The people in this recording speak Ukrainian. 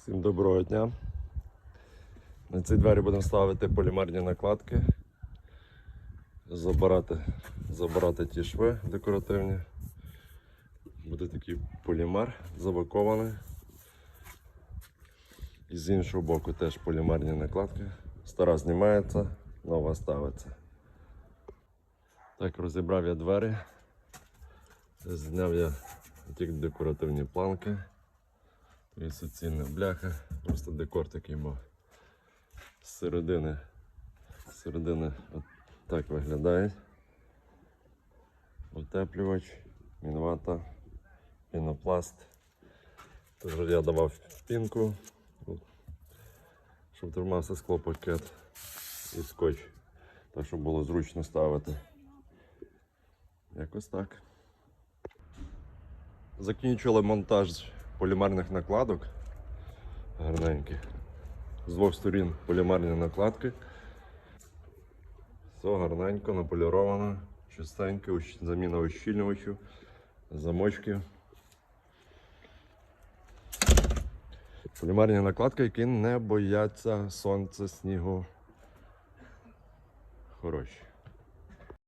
Всім доброго дня. На ці двері будемо ставити полімерні накладки. Забирати, забирати ті шви декоративні. Буде такий полімер забакований. І з іншого боку теж полімерні накладки. Стара знімається, нова ставиться. Так, розібрав я двері. Зняв я ті декоративні планки. Суцільна бляха, просто декор такий був. З середини, з середини от так виглядає. Утеплювач, мінвата, пінопласт. Тож я давав пінку, щоб тримався склопакет і скотч. Так, щоб було зручно ставити. Якось так. Закінчили монтаж полімерних накладок гарненьких. З двох сторін полімерні накладки. Все гарненько, наполіровано, чистенько, заміна ущільнювачів, замочків. Полімерні накладки, які не бояться сонця, снігу. Хороші.